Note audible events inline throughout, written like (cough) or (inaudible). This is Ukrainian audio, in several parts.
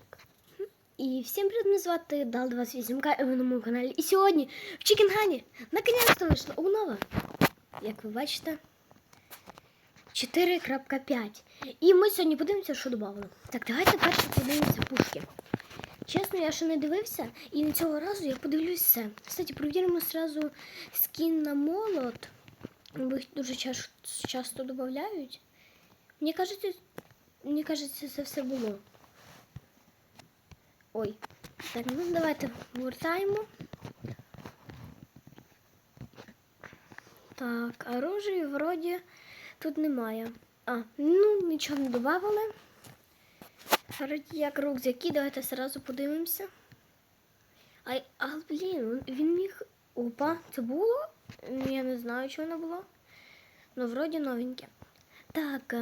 Так. І всім привіт, мене звати Дал 28 к ви на моєму каналі. І сьогодні в Чікінгані наконець-то вийшла обнова. Як ви бачите, 4.5. І ми сьогодні подивимося, що додали. Так, давайте перше подивимося пушки. Чесно, я ще не дивився, і на цього разу я подивлюсь все. Кстати, провіримо зразу скін на молот. Бо їх дуже ча- часто додають. Мені кажеться, мені кажеться, це все було. Ой. Так, ну давайте гуртаємо. Так, оружия вроді тут немає. А, ну нічого не додавали. Вроді як рюкзаки, давайте сразу подивимося. А, а блін, він міг. Опа, це було? Я не знаю, що воно було. Ну, вроді новеньке. Так.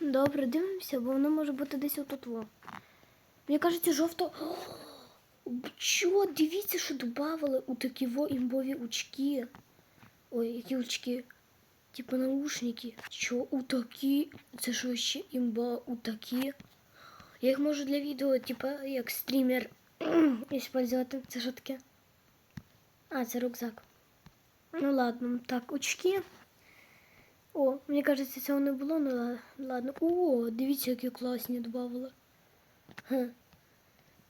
Добре, дивимося, бо воно може бути десь отут. Мені кажеться, жовто. (gasps) О, Чо, дивіться, що додавали у такі во імбові очки. Ой, які очки? Типа наушники. Чо у такі? Це що ще імба у такі? Я їх можу для відео, типа, як стрімер (clears throat) использувати. Це що таке? А, це рюкзак. Ну ладно, так, очки. О, мені кажеться, цього не було, ну ладно. О, дивіться, які класні додавали. Ха.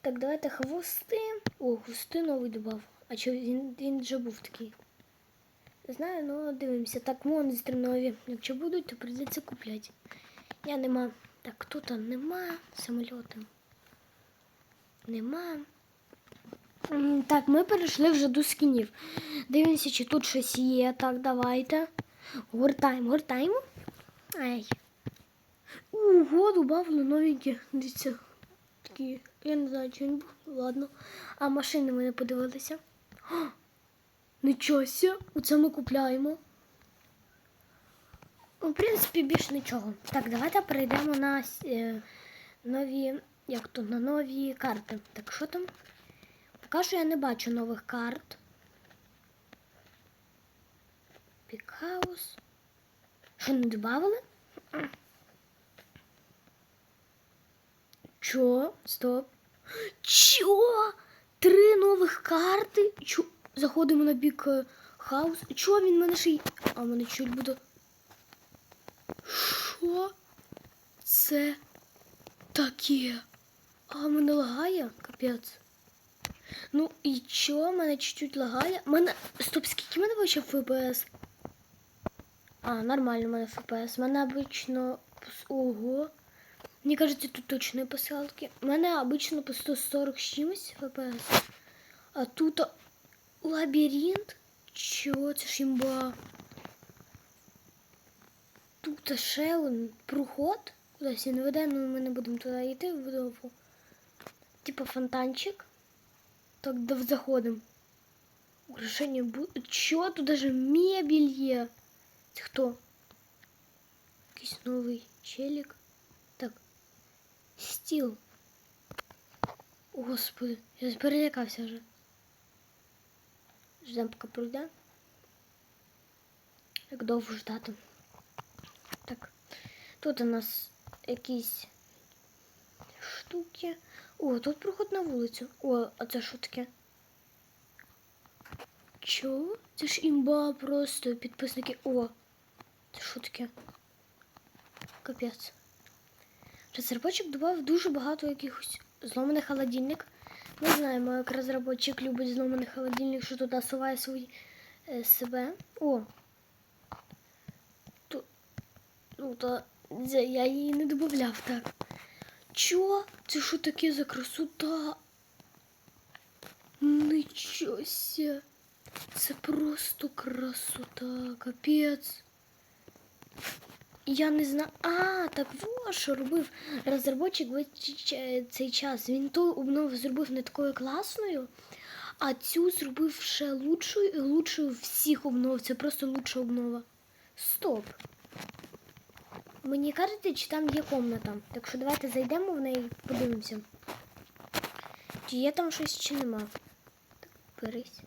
Так, давайте хвости. О, хвости новий додав. А що він, він вже був такий? Не знаю, ну дивимося. Так, монстри нові. Якщо будуть, то прийдеться купляти. Я нема. Так, тут нема самольоти. Нема. Так, ми перейшли вже до скінів. Дивимося, чи тут щось є. Так, давайте. Гуртаємо, гуртаємо. Ай. Ого, добавили новенькі. Дивіться. Такі. Я не знаю, чи він був. Ладно. А машини ми не подивилися. Нічого ся, оце ми купляємо. Ну, В принципі, більш нічого. Так, давайте перейдемо на е, нові, як то, на нові карти. Так, що там? Поки що я не бачу нових карт. Пікаус. Що не додавали? Чо? Стоп. Чо? Три нових карти? Чо? Заходимо на бік хаус. Чо він мене ще й. А мене чуть буде. Що? Це таке? А мене лагає? Капець. Ну і чо? Мене чуть-чуть лагає. Мене. Стоп, скільки мене вообще ФПС? А, нормально у мене ФПС. У мене обично. Ого. Мені кажеться, тут точно посилки. У мене обично по 140 з чимось ФПС. А тут лабіринт. Чо, це ж імба. Тут ще он проход. Кудись він веде, ну ми не будемо туди йти вдовго. Типа фонтанчик. Так, да заходимо. Украшення буде. Чо, тут даже мебель є. Це хто? Якийсь новий. Так. Стіл. Господи, я перелякався вже. Ждемо, поки пройде. Як довго ждати. Так. Тут у нас якісь штуки. О, тут проход на вулицю. О, а це що таке? Чо? Це ж імба просто підписники. О, таке? Капець. Розробочик додав дуже багато якихось зломаний холодильник. Ми знаємо, як розробочик любить зломаний холодильник, що туди суває свої е, себе. О. Тут, ну, то, я її не додавав так. Чо? Це що таке за красота? Нічого ся. Це просто красота, капець. Я не знаю. А, так во що робив розробочик цей час. Він ту обнову зробив не такою класною, а цю зробив ще лучшою і лучшою всіх обнов. Це просто лучша обнова. Стоп. Мені кажете, чи там є комната. Так що давайте зайдемо в неї і подивимося. Чи є там щось, чи нема. Так, берись.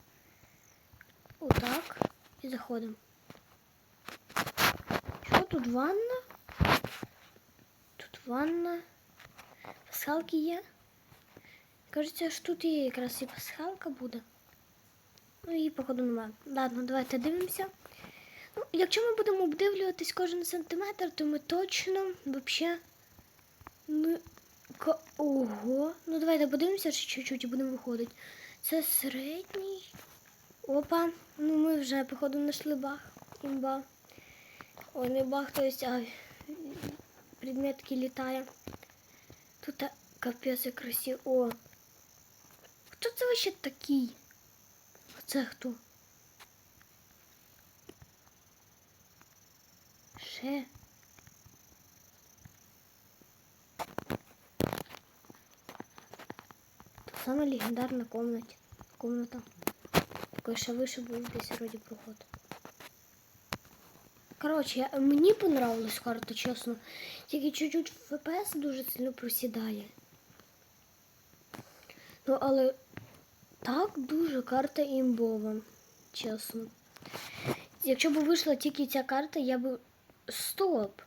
Отак. І заходимо. Тут ванна? Тут ванна. Пасхалки є. Кажеться, що тут є якраз і пасхалка буде. Ну її, походу, немає. Ладно, давайте дивимося. Ну, якщо ми будемо обдивлюватись кожен сантиметр, то ми точно вообще. Ми... Ого. Ну давайте подивимося ще чуть-чуть будемо виходити. Це середній. Опа. Ну ми вже, походу, знайшли баг. Імба. Ой, не баг, то есть, а предметки літає. Тут а, капець як красиво. О. Хто це вообще такий? А це хто? Ще. Та саме легендарна комната. Комната. Такой ще вище був десь вроді проход. Коротше, мені понравилась карта, чесно. Тільки чуть-чуть FPS дуже сильно просідає. Ну, але так дуже карта імбова, чесно. Якщо б вийшла тільки ця карта, я б. Стоп!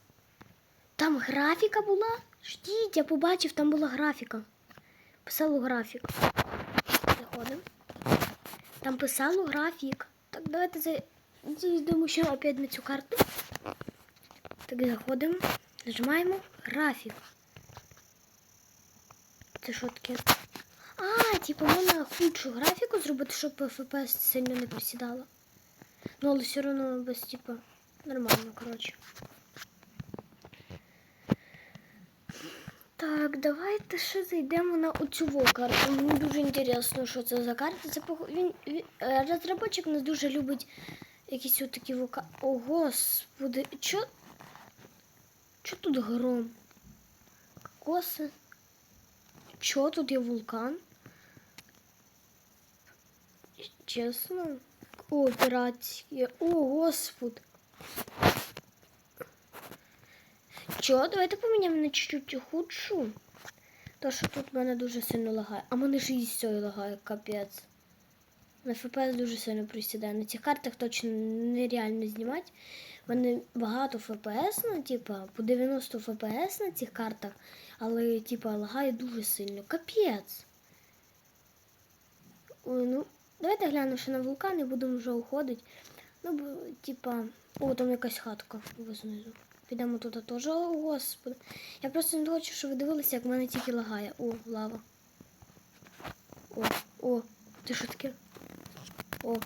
Там графіка була? Ждіть, я побачив, там була графіка. Писало графік. Заходимо. Там писало графік. Так, давайте за... зайдемо ще опять на цю карту. Так, заходимо. Нажимаємо графік. Це що таке? А, типу, можна худшу графіку зробити, щоб FPS сильно не просідало. Ну, але все одно без, типу, нормально, коротше. Так, давайте ще зайдемо на оцю карту. Мені дуже інтересно, що це за карта. Це він, він... е, розробочик не дуже любить якісь отакі вока. О, господи, чо? Чо тут гром? Коси? Чо тут є вулкан? Чесно? О, піратські. О, господи. Чо, давайте поміняємо на чуть-чуть худшу. То, що тут мене дуже сильно лагає. А мене ж і лагає, капець. На FPS дуже сильно присідає. На цих картах точно нереально знімати. В мене багато FPS, ну, типа, по 90 FPS на цих картах, але типа лагає дуже сильно. Капець. Ой, ну, давайте глянемо ще на вулкан і будемо вже уходити. Ну, типа, о, там якась хатка знизу. Підемо туди теж. О, господи. Я просто не хочу, щоб ви дивилися, як в мене тільки лагає. О, лава. О, о, ти що таке? О,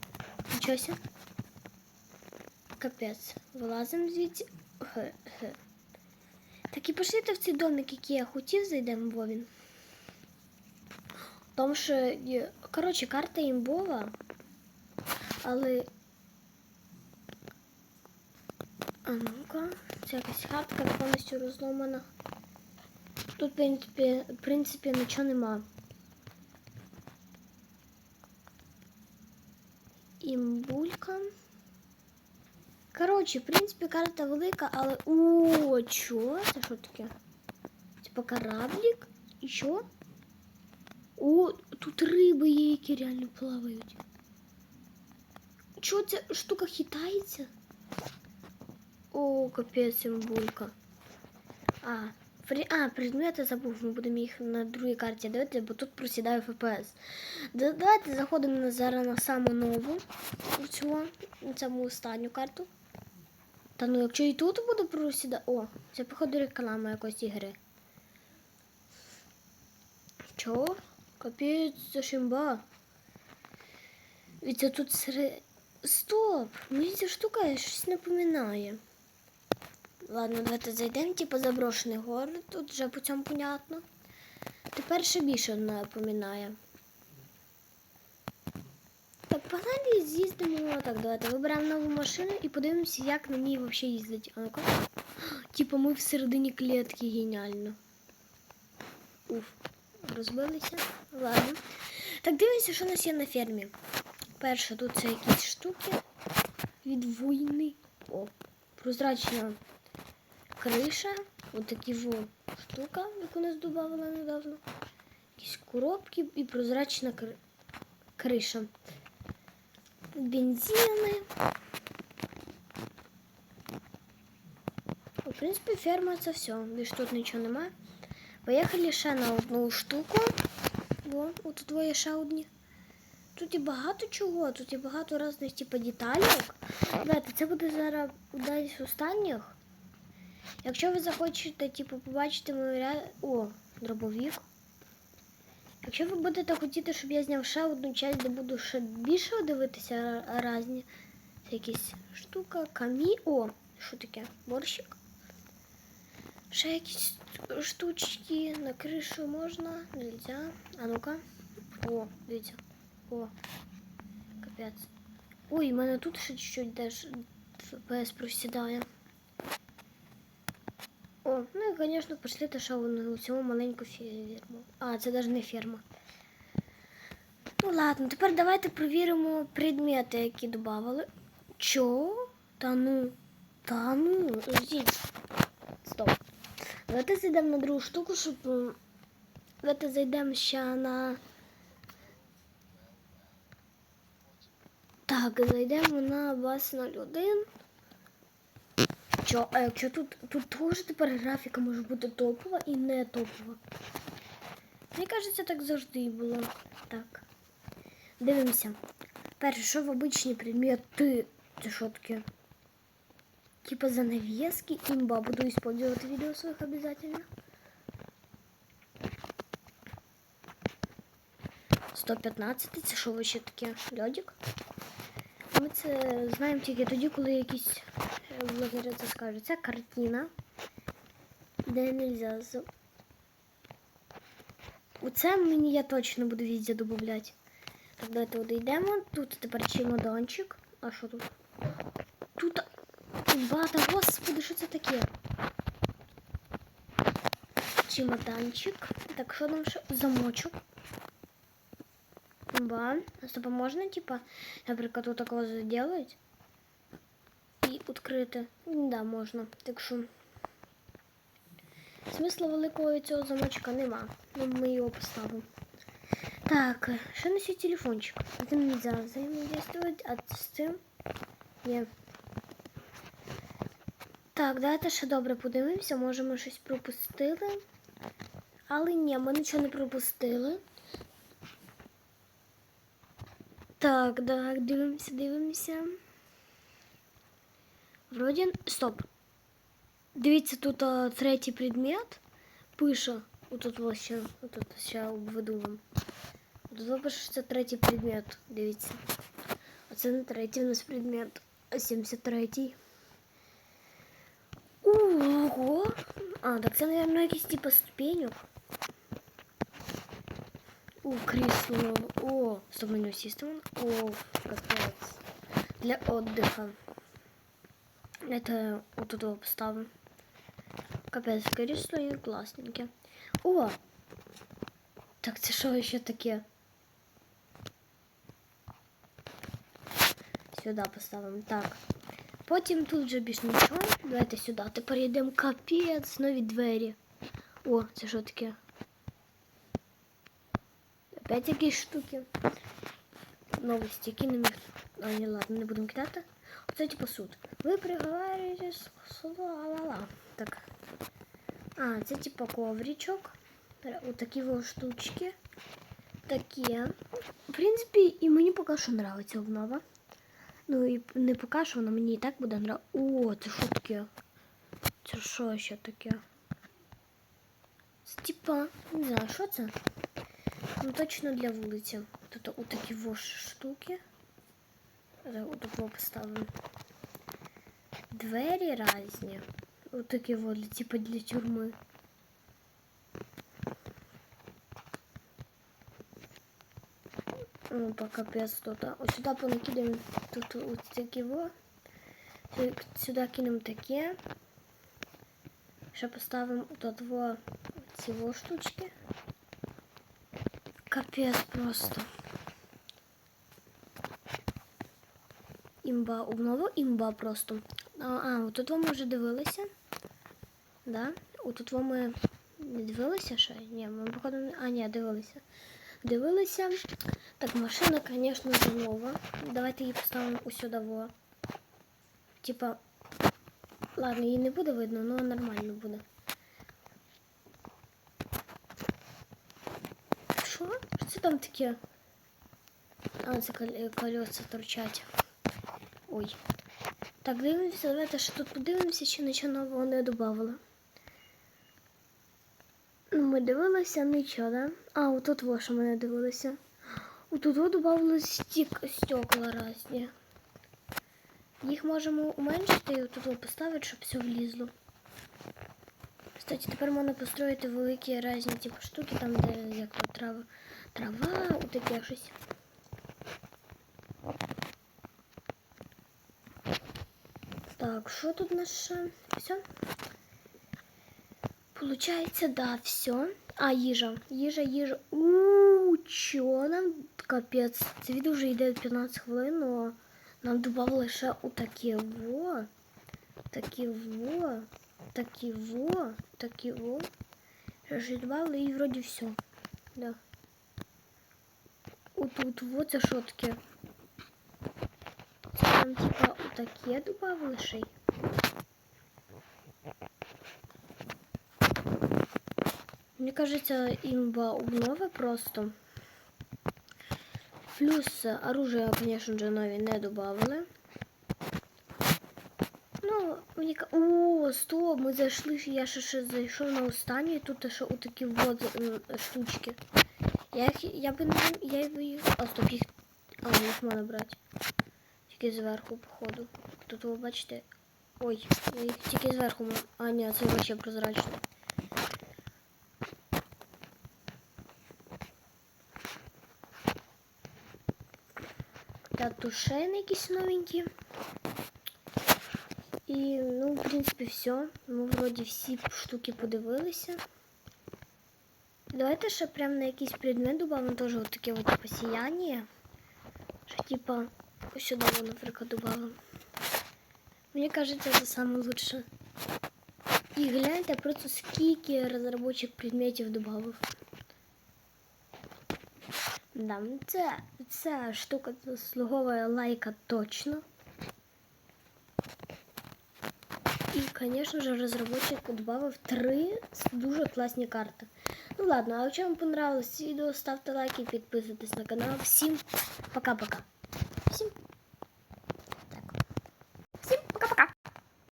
нічого ся. Капець. Вилазимо звідси. Хе, хе. Так і пошліте в цей домик, який я хотів, зайдемо, він. Тому що, є- коротше, карта імбова, але. А ну-ка, це якась хатка повністю розломана. Тут, в принципі, в нічого нема. Імбулька. Коротше, в принципі, карта велика, але. О, чо? Це що таке? Типа кораблик? І що? О, тут риби є, які реально плавають. Чо ця штука хитається? О, капець, імбулька. А, при... а, предмети забув, ми будемо їх на другій карті дивитися, бо тут просідає. Да- Давайте заходимо зараз на саму нову на саму останню карту. Та ну, якщо і тут буде просідати. О, це походу реклама якоїсь ігри. Чого? Капець, це шимба. І це тут серед... Стоп! Мені ця штука щось напоминає. Ладно, давайте зайдемо, типу заброшений город, тут вже по цьому понятно. Тепер ще більше напоминає. Так, погнали з'їздимо. Так, давайте виберемо нову машину і подивимося, як на ній взагалі їздить. А ну-ка. (gasps) Типу ми всередині клітки геніально. Уф, розбилися. Ладно. Так, дивимося, що у нас є на фермі. Перше, тут це якісь штуки від війни. О, прозрачна криша. Ось такі во штука, яку нас додавала недавно. Якісь коробки і прозрачна кри... криша. Бензини. В принципі, ферма це все. Більш тут нічого немає. Поїхали ще на одну штуку. Во, от тут є ще одні. Тут і багато чого, тут і багато різних типу деталек. Ребята, це буде зараз одна з останніх. Якщо ви захочете, типу, побачити мою ря... О, дробовик. Якщо ви будете хотіти, щоб я зняв ще одну часть, де буду ще більше дивитися різні якісь штука, камі. О, що таке? Борщик. Ще якісь штучки на кришу можна, нельзя. А ну-ка. О, дивіться. О. Капець. Ой, в мене тут ще чуть-чуть теж FPS просідає. О, ну і, звісно, пішли та ще одну цю маленьку ферму. А, це навіть не ферма. Ну ладно, тепер давайте перевіримо предмети, які додавали. Чо? Та ну. Та ну, ждіть. Стоп. Давайте зайдемо на другу штуку, щоб. Давайте зайдемо ще на. Так, зайдемо на бас 01. Чо, а якщо тут, тут теж тепер графіка може бути топова і не топова. Мені кажеться, так завжди було. Так. Дивимося. Перше, що в обичні предмети. Це що таке? Типа занавески. Имба. Буду использовать видео своих обязательно. 115. Це що ви ще таке? Льодик? Ми це знаємо тільки тоді, коли якісь блогери це скажуть. Це картина. Де нельзя. Оце мені я точно буду везде додавати. Так, давайте одійдемо. Тут тепер чемоданчик. А що тут? Тут бата, господи, що це таке? Чемоданчик. Так, що там ще? Замочок. Ба. А можна, типа, наприклад, вот такого заделать відкрити? Да, можна. Так що смисла великого цього замочка нема. Ну, ми його поставимо. Так, що на свій телефончик? З ним нельзя взаимодействовать, а з цим є. Так, давайте ще добре подивимося, може ми щось пропустили. Але ні, ми нічого не пропустили. Так, так, дивимося, дивимося. Вроді. Стоп. Дивіться, тут а, третій предмет пише. Отут ось ще, отут ще обведу вам. Тут пише, що це третій предмет. Дивіться. Оце не третій у нас предмет, а 73-й. Ого! А, так це, мабуть, якийсь типу ступенек. О, крісло. О, стоп, меню систем. О, капец. Для отдыха. Это вот тут его поставим. Капец, кресло и классненькие. О! Так це що ще таке? Сюди поставимо. Так. Потім тут вже більш нічого. Давайте сюди. Тепер йдемо капець, нові двері. О, це що таке? Опять якісь штуки. Новості кинемо. А, не ладно, не будемо кидати. Оце типу суд. Ви приговарюєтесь суду, ла-ла-ла. Так. А, це типу ковричок. Ось такі во штучки. Такі. В принципі, і мені поки що нравиться обнова. Ну і не поки що, але мені і так буде нравитися. О, це що таке? Це що ще таке? Це типа, не знаю, що це? Ну точно для вулиці. Тут у такі вош штуки. Отако поставимо. Двері різні. Отакі вот, типа для тюрми. Ну, по капець тут. Ось сюди понакидаємо тут ось такі во. Сю- Сюди кинемо таке. Ще поставимо тут во ці во штучки. Капець просто. Імба, обнову імба просто. А, а тут ми вже дивилися. Да? Тут ми не дивилися ще? Ні, ми походу. А, ні, дивилися. Дивилися. Так, машина, звісно, нова. Давайте її поставимо ось сюди. Во. Типа. Ладно, її не буде видно, але нормально буде. Що це там таке? А, це колеса торчать. Ой. Так, дивимося, давайте ще тут подивимося, чи нічого нового не додавали. Ну, ми дивилися нічого, да? А, отут во що ми не дивилися. Отут во додавали стік стекла різні. Їх можемо уменшити і отут поставити, щоб все влізло. Кстати, тепер можна построїти великі різні типу, штуки, там, де як то трава, трава, отаке щось. Так, що тут наше? Все? Получається, да, все. А, їжа. Їжа, їжа. У чо нам капець. Це відео вже йде 15 хвилин, но нам додали ще отаке во. Такі во. Такі во. Такі во. Ще ж додали і вроді все. Да. Отут во це що таке? Це там типа отаке додали ще й. Мне кажется, имба обнова просто. Плюс оружие, конечно же, нові не добавили. Ну, мені О, стоп, ми зайшли, я ще, ще зайшов на останню, і тут ще отакі вот штучки. Я їх, я би не, я би їх, а стоп, їх, а, їх можна брати. Тільки зверху, походу. Тут ви бачите, ой, їх тільки зверху, а, ні, це вообще прозрачно. Та тушени якісь новенькі. І, ну, в принципі, все. Ми вроді всі штуки подивилися. Давайте ще прям на якийсь предмет добавимо теж от таке от типу сіяння. Що типа сюди, наприклад, добавимо. Мені кажеться, це саме лучше. І гляньте просто скільки розробочих предметів додав. Да, це, ця штука заслуговує лайка точно. І, звісно ж, розробник додав три дуже класні карти. Ну ладно, а якщо вам понравилось відео, ставте лайки, підписуйтесь на канал. Всім пока-пока. Всім